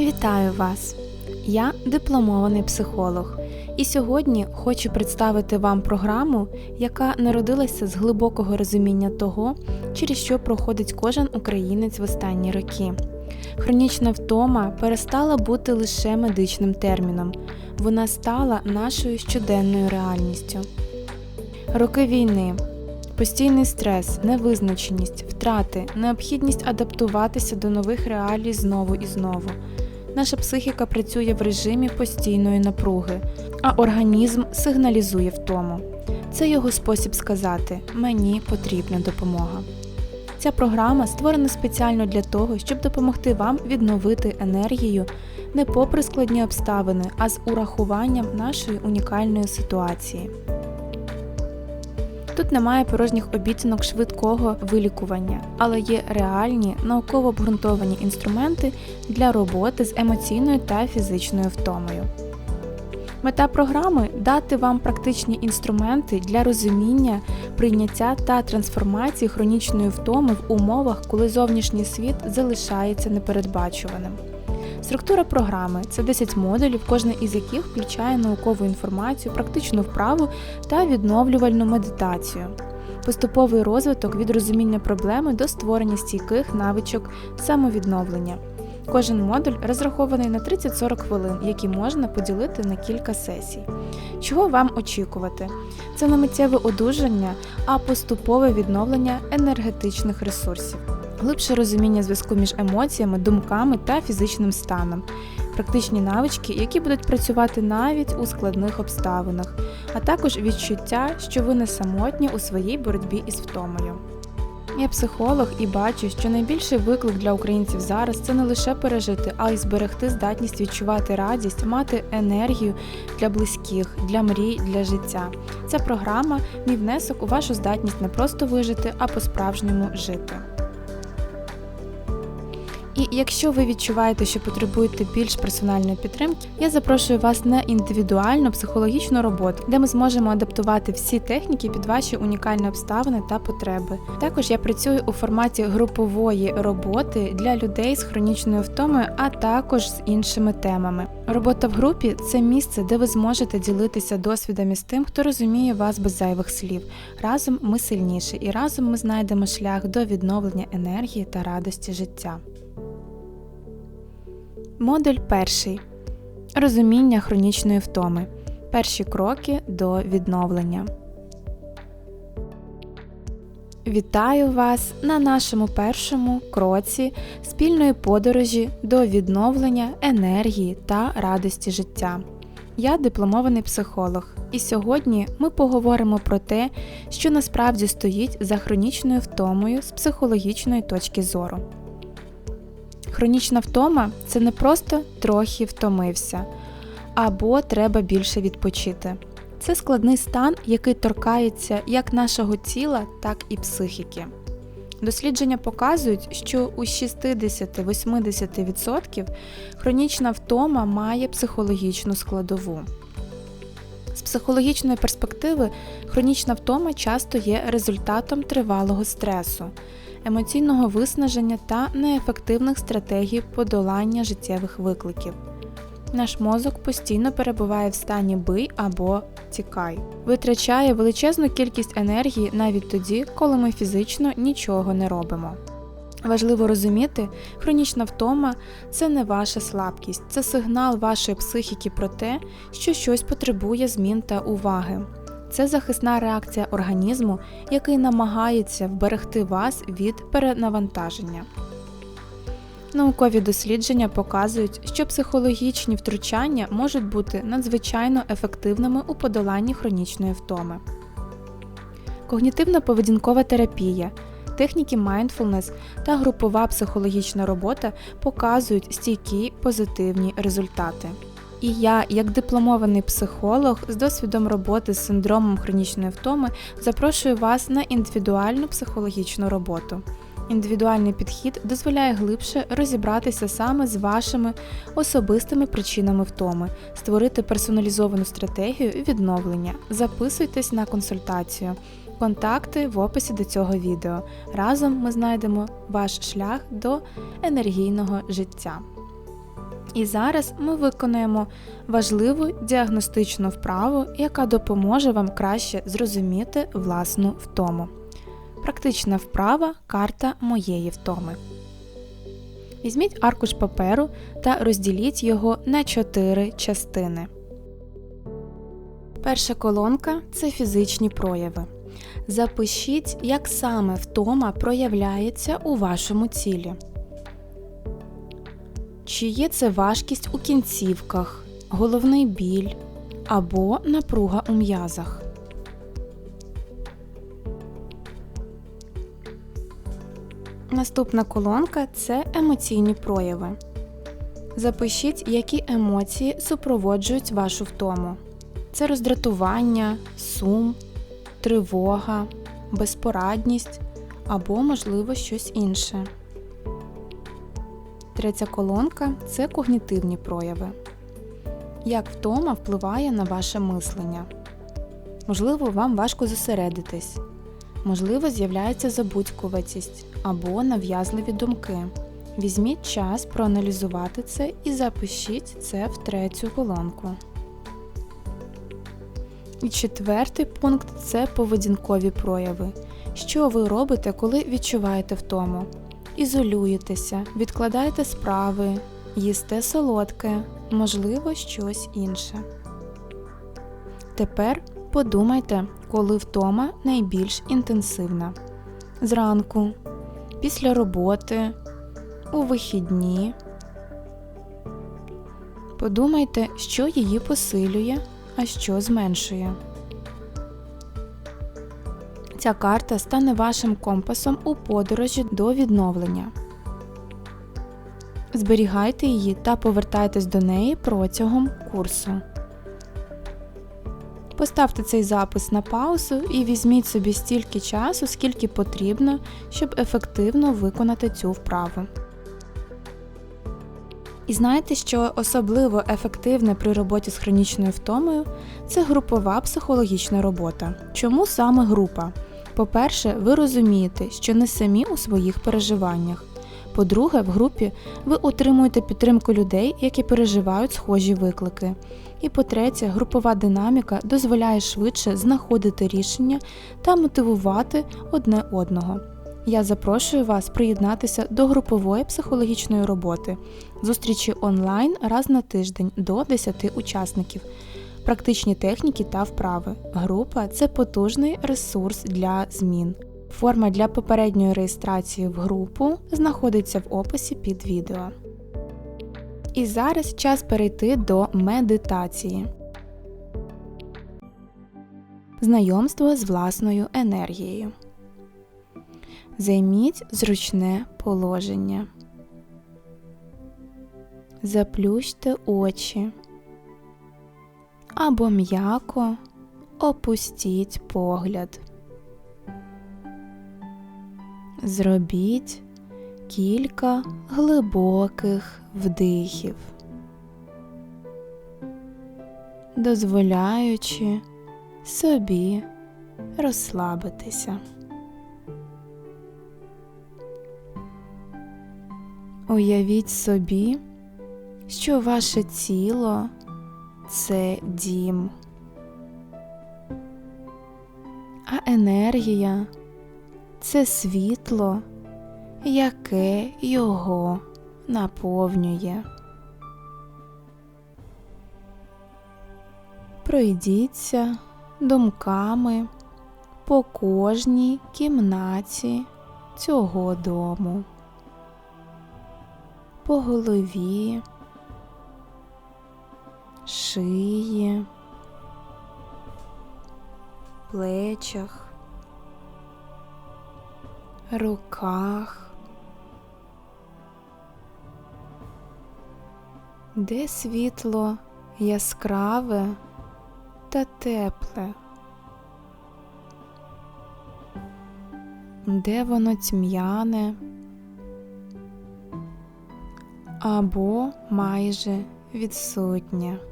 Вітаю вас! Я дипломований психолог, і сьогодні хочу представити вам програму, яка народилася з глибокого розуміння того, через що проходить кожен українець в останні роки. Хронічна втома перестала бути лише медичним терміном, вона стала нашою щоденною реальністю. Роки війни, постійний стрес, невизначеність, втрати, необхідність адаптуватися до нових реалій знову і знову. Наша психіка працює в режимі постійної напруги, а організм сигналізує втому. Це його спосіб сказати Мені потрібна допомога. Ця програма створена спеціально для того, щоб допомогти вам відновити енергію не попри складні обставини, а з урахуванням нашої унікальної ситуації. Тут немає порожніх обіцянок швидкого вилікування, але є реальні науково обґрунтовані інструменти для роботи з емоційною та фізичною втомою. Мета програми дати вам практичні інструменти для розуміння, прийняття та трансформації хронічної втоми в умовах, коли зовнішній світ залишається непередбачуваним. Структура програми це 10 модулів, кожен із яких включає наукову інформацію, практичну вправу та відновлювальну медитацію. Поступовий розвиток від розуміння проблеми до створення стійких навичок самовідновлення. Кожен модуль розрахований на 30-40 хвилин, які можна поділити на кілька сесій. Чого вам очікувати? Це не миттєве одужання, а поступове відновлення енергетичних ресурсів глибше розуміння зв'язку між емоціями, думками та фізичним станом, практичні навички, які будуть працювати навіть у складних обставинах, а також відчуття, що ви не самотні у своїй боротьбі із втомою. Я психолог і бачу, що найбільший виклик для українців зараз це не лише пережити, а й зберегти здатність відчувати радість, мати енергію для близьких, для мрій, для життя. Ця програма мій внесок у вашу здатність не просто вижити, а по-справжньому жити. І якщо ви відчуваєте, що потребуєте більш персональної підтримки, я запрошую вас на індивідуальну психологічну роботу, де ми зможемо адаптувати всі техніки під ваші унікальні обставини та потреби. Також я працюю у форматі групової роботи для людей з хронічною втомою, а також з іншими темами. Робота в групі це місце, де ви зможете ділитися досвідами з тим, хто розуміє вас без зайвих слів. Разом ми сильніші, і разом ми знайдемо шлях до відновлення енергії та радості життя. Модуль перший. Розуміння хронічної втоми. Перші кроки до відновлення. Вітаю вас на нашому першому кроці спільної подорожі до відновлення енергії та радості життя. Я дипломований психолог, і сьогодні ми поговоримо про те, що насправді стоїть за хронічною втомою з психологічної точки зору. Хронічна втома це не просто трохи втомився, або треба більше відпочити. Це складний стан, який торкається як нашого тіла, так і психіки. Дослідження показують, що у 60-80% хронічна втома має психологічну складову. З психологічної перспективи, хронічна втома часто є результатом тривалого стресу, емоційного виснаження та неефективних стратегій подолання життєвих викликів. Наш мозок постійно перебуває в стані бий або тікай, витрачає величезну кількість енергії навіть тоді, коли ми фізично нічого не робимо. Важливо розуміти, хронічна втома це не ваша слабкість, це сигнал вашої психіки про те, що щось потребує змін та уваги. Це захисна реакція організму, який намагається вберегти вас від перенавантаження. Наукові дослідження показують, що психологічні втручання можуть бути надзвичайно ефективними у подоланні хронічної втоми. Когнітивна поведінкова терапія, техніки mindfulness та групова психологічна робота показують стійкі позитивні результати. І я, як дипломований психолог з досвідом роботи з синдромом хронічної втоми, запрошую вас на індивідуальну психологічну роботу. Індивідуальний підхід дозволяє глибше розібратися саме з вашими особистими причинами втоми, створити персоналізовану стратегію відновлення. Записуйтесь на консультацію. Контакти в описі до цього відео. Разом ми знайдемо ваш шлях до енергійного життя. І зараз ми виконуємо важливу діагностичну вправу, яка допоможе вам краще зрозуміти власну втому. Практична вправа карта моєї втоми. Візьміть аркуш паперу та розділіть його на чотири частини. Перша колонка це фізичні прояви. Запишіть, як саме втома проявляється у вашому тілі. Чи є це важкість у кінцівках, головний біль або напруга у м'язах? Наступна колонка це емоційні прояви. Запишіть, які емоції супроводжують вашу втому. Це роздратування, сум, тривога, безпорадність або, можливо, щось інше. Третя колонка це когнітивні прояви. Як втома впливає на ваше мислення. Можливо, вам важко зосередитись, можливо, з'являється забудькуватість або нав'язливі думки. Візьміть час проаналізувати це і запишіть це в третю колонку. І четвертий пункт це поведінкові прояви. Що ви робите, коли відчуваєте втому? Ізолюєтеся, відкладаєте справи, їсте солодке, можливо, щось інше. Тепер подумайте, коли втома найбільш інтенсивна. Зранку, після роботи, у вихідні. Подумайте, що її посилює, а що зменшує. Ця карта стане вашим компасом у подорожі до відновлення. Зберігайте її та повертайтесь до неї протягом курсу. Поставте цей запис на паузу і візьміть собі стільки часу, скільки потрібно, щоб ефективно виконати цю вправу. І знаєте, що особливо ефективне при роботі з хронічною втомою це групова психологічна робота. Чому саме група? По-перше, ви розумієте, що не самі у своїх переживаннях. По-друге, в групі ви отримуєте підтримку людей, які переживають схожі виклики. І по-третє, групова динаміка дозволяє швидше знаходити рішення та мотивувати одне одного. Я запрошую вас приєднатися до групової психологічної роботи, зустрічі онлайн раз на тиждень до 10 учасників, практичні техніки та вправи. Група це потужний ресурс для змін. Форма для попередньої реєстрації в групу знаходиться в описі під відео. І зараз час перейти до медитації. Знайомство з власною енергією. Займіть зручне положення. Заплющте очі або м'яко опустіть погляд. Зробіть кілька глибоких вдихів, дозволяючи собі розслабитися. Уявіть собі, що ваше тіло це дім, а енергія це світло, яке його наповнює. Пройдіться думками по кожній кімнаті цього дому, по голові, шиї, плечах, руках, де світло яскраве та тепле, де воно тьмяне? Або майже відсутнє.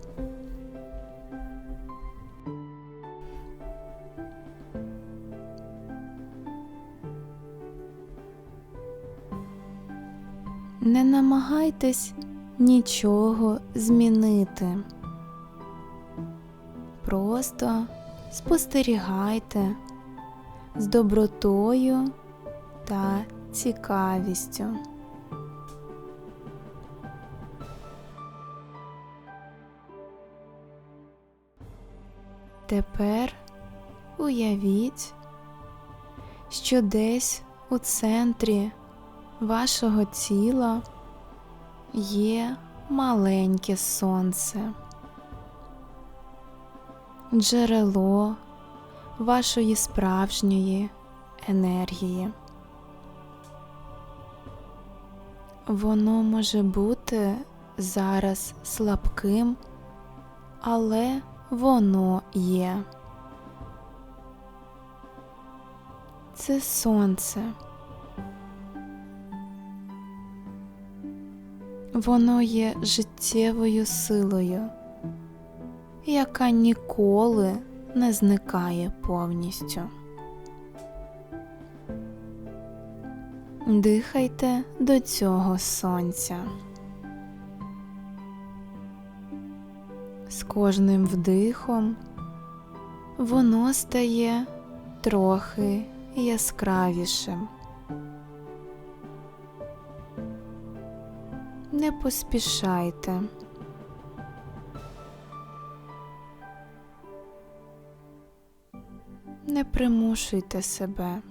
Не намагайтесь нічого змінити. Просто спостерігайте з добротою та цікавістю. Тепер уявіть, що десь у центрі вашого тіла є маленьке сонце, джерело вашої справжньої енергії. Воно може бути зараз слабким, але воно є. Це сонце. Воно є життєвою силою, яка ніколи не зникає повністю. Дихайте до цього сонця. З кожним вдихом воно стає трохи яскравішим. Не поспішайте. Не примушуйте себе.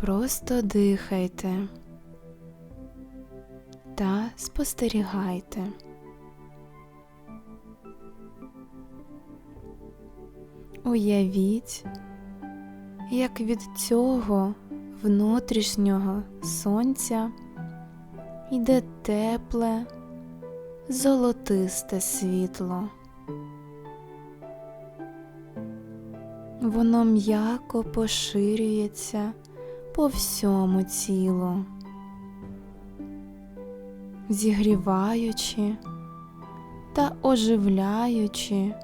Просто дихайте та спостерігайте. Уявіть, як від цього внутрішнього сонця йде тепле, золотисте світло. Воно м'яко поширюється по всьому тілу, зігріваючи та оживляючи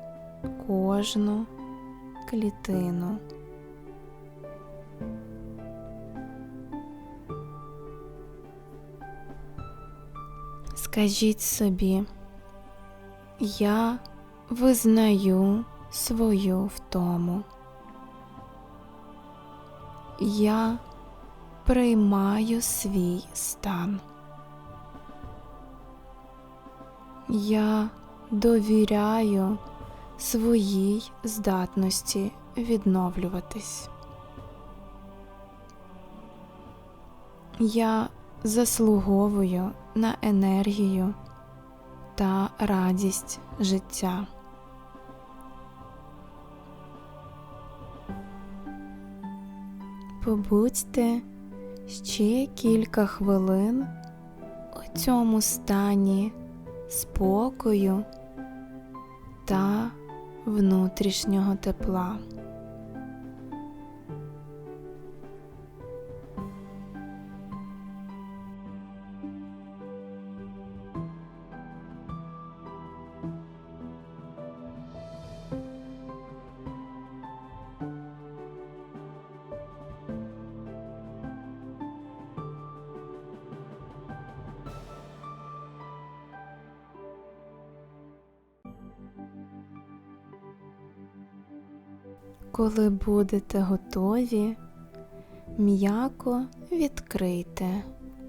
кожну клітину. Скажіть собі, я визнаю свою втому. Я приймаю свій стан. Я довіряю своїй здатності відновлюватись. Я заслуговую на енергію та радість життя. Побудьте ще кілька хвилин у цьому стані спокою та внутрішнього тепла. Коли будете готові, м'яко відкрийте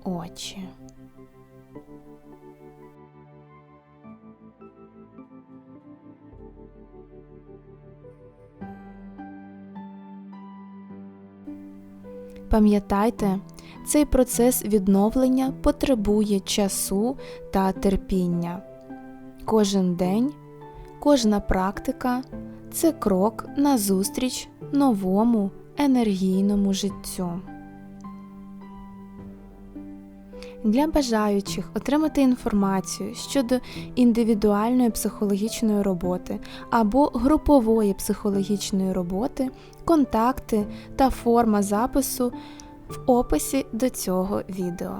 очі. Пам'ятайте, цей процес відновлення потребує часу та терпіння. Кожен день, кожна практика це крок назустріч новому енергійному життю. Для бажаючих отримати інформацію щодо індивідуальної психологічної роботи або групової психологічної роботи, контакти та форма запису в описі до цього відео.